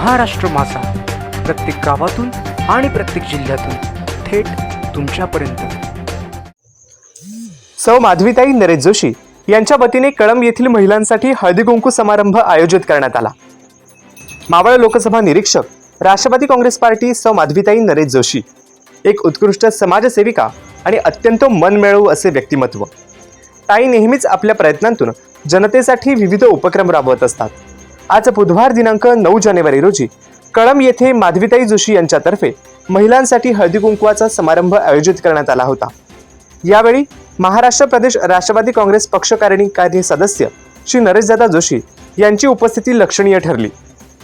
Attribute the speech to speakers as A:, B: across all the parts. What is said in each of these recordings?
A: महाराष्ट्र मासा प्रत्येक गावातून आणि प्रत्येक जिल्ह्यातून थेट तुमच्यापर्यंत.
B: सौ माधवीताई नरेश जोशी यांच्या वतीने कळंब येथील महिलांसाठी हळदी कुंकू समारंभ आयोजित करण्यात आला. मावळ लोकसभा निरीक्षक राष्ट्रवादी काँग्रेस पार्टी सौ माधवीताई नरेश जोशी. एक उत्कृष्ट समाजसेविका आणि अत्यंत मनमिळवू असे व्यक्तिमत्व. ताई नेहमीच आपल्या प्रयत्नांतून जनतेसाठी विविध उपक्रम राबवत असतात. आज बुधवार दिनांक नऊ जानेवारी रोजी कळम येथे माधवीताई जोशी यांच्यातर्फे महिलांसाठी हळदी कुंकवाचा समारंभ आयोजित करण्यात आला होता. यावेळी महाराष्ट्र प्रदेश राष्ट्रवादी काँग्रेस पक्षकारिणी कार्य सदस्य श्री नरेशदादा जोशी यांची उपस्थिती लक्षणीय ठरली.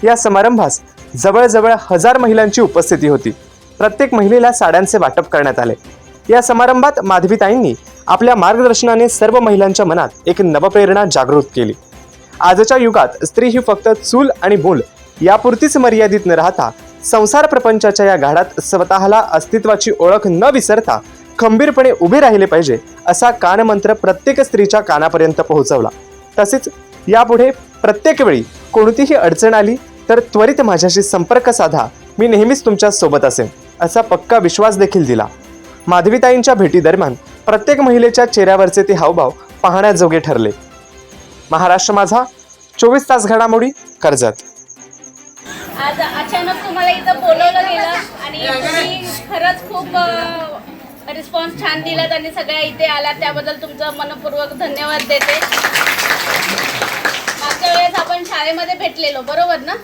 B: या समारंभास जवळजवळ हजार महिलांची उपस्थिती होती. प्रत्येक महिलेला साड्यांचे वाटप करण्यात आले. या समारंभात माधवीताईंनी आपल्या मार्गदर्शनाने सर्व महिलांच्या मनात एक नवप्रेरणा जागृत केली. आजच्या युगात स्त्री ही फक्त चूल आणि मूल यापुरतीच मर्यादित न राहता संसार प्रपंचाच्या या गाडात स्वतःला अस्तित्वाची ओळख न विसरता खंबीरपणे उभे राहिले पाहिजे असा कानमंत्र प्रत्येक स्त्रीच्या कानापर्यंत पोहोचवला. तसेच यापुढे प्रत्येक वेळी कोणतीही अडचण आली तर त्वरित माझ्याशी संपर्क साधा. मी नेहमीच तुमच्यासोबत असेन असा पक्का विश्वास देखील दिला. माधवीताईंच्या भेटीदरम्यान प्रत्येक महिलेच्या चेहऱ्यावरचे ते हावभाव पाहण्याजोगे ठरले. महाराष्ट्र माझा चोवीस तास घडामोडी कर्जत.
C: आज अचानक तुम्हाला इथं बोलवलं गेलं आणि तुम्ही खरंच खूप रिस्पॉन्स छान दिलात आणि सगळ्या इथे आलात त्याबद्दल तुमचं मनपूर्वक धन्यवाद देते. मागच्या वेळेस आपण शाळेमध्ये भेटलेलो बरोबर ना?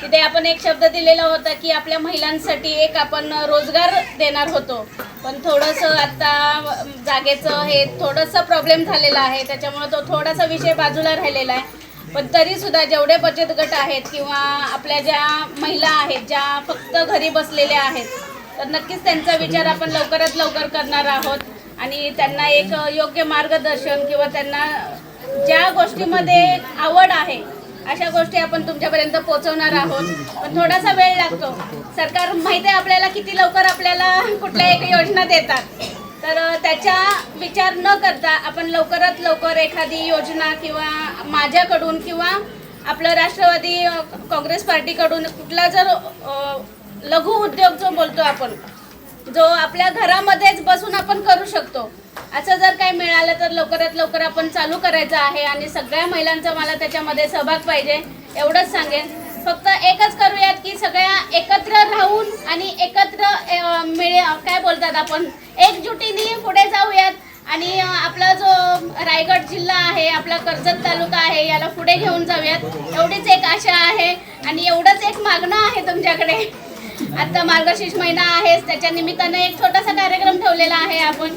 C: तिथे आपण एक शब्द दिलेला होता की आपल्या महिलांसाठी एक आपण रोजगार देणार होतो. पण थोडंसं आता जागेचं हे थोडंसं प्रॉब्लेम झालेला आहे. त्याच्यामुळे तो थोडासा विषय बाजूला राहिलेला आहे. पण तरी सुद्धा जेवढे बचत गट आहेत किंवा आपल्या ज्या महिला आहेत ज्या फक्त घरी बसलेल्या आहेत तर नक्कीच त्यांचा विचार आपण लवकरात लवकर करणार आहोत. आणि त्यांना एक योग्य मार्गदर्शन किंवा त्यांना ज्या गोष्टीमध्ये आवड आहे अशा गोष्टी आपण तुमच्यापर्यंत पोहोचवणार आहोत. पण थोडासा वेळ लागतो. सरकार माहिती आहे आपल्याला किती लवकर आपल्याला कुठल्या एक योजना देतात. तर त्याचा विचार न करता आपण लवकरात लवकर एखादी योजना किंवा माझ्याकडून किंवा आपलं राष्ट्रवादी काँग्रेस पार्टीकडून कुठला जर लघु उद्योग जो बोलतो आपण जो आपल्या घरामध्येच बसून आपण करू शकतो. असं जर काही मिळालं तर लवकरात लवकर आपण चालू करायचं आहे आणि सगळ्या महिलांचा मला त्याच्यामध्ये सहभाग पाहिजे एवढंच सांगेन. फक्त एकच करूयात की सगळ्या एकत्र राहून आणि एकत्र मिळे काय बोलतात आपण एकजुटीने पुढे जाऊयात. आणि आपला जो रायगड जिल्हा आहे आपला कर्जत तालुका आहे याला पुढे घेऊन जाऊयात. एवढीच एक आशा आहे आणि एवढंच एक मागणं आहे तुमच्याकडे. आता मार्गशीर्ष महिना आहेच. त्याच्या निमित्तानं एक छोटासा कार्यक्रम ठेवलेला आहे आपण.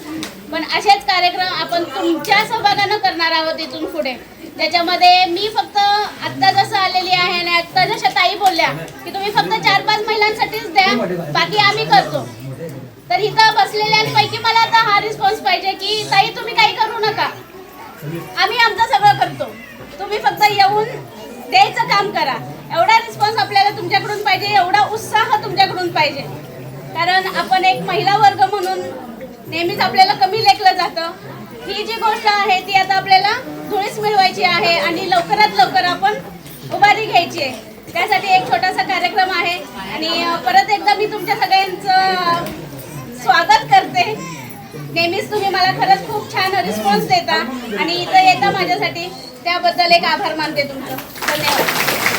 C: पण असेच कार्यक्रम आपण तुमच्या सहभागानं करणार आहोत इथून पुढे. त्याच्यामध्ये मी फक्त आत्ता जसं आलेली आहे आणि आत्ता जशा ताई बोलल्या की तुम्ही फक्त चार पाच महिलांसाठीच द्या बाकी आम्ही करतो. तर इथं बसलेल्यांपैकी मला आता हा रिस्पॉन्स पाहिजे की ताई तुम्ही काही करू नका. आम्ही आमचं सगळं करतो. तुम्ही फक्त येऊन द्यायचं काम करा. एवढा रिस्पॉन्स आपल्याला तुमच्या पाहिजे एवढा उत्साह तुमच्याकडून पाहिजे. कारण आपण एक महिला वर्ग म्हणून नेहमीच आपल्याला कमी लेखलं जातं. ही जी गोष्ट आहे ती आता आपल्याला धुळीस मिळवायची आहे आणि लवकरात लवकर आपण उभारी घ्यायची आहे. त्यासाठी एक छोटासा कार्यक्रम आहे आणि परत एकदा मी तुमच्या सगळ्यांचं स्वागत करते. नेहमीच तुम्ही मला खरंच खूप छान रिस्पॉन्स देता आणि इथं येता माझ्यासाठी. त्याबद्दल एक आभार मानते तुमचं. धन्यवाद.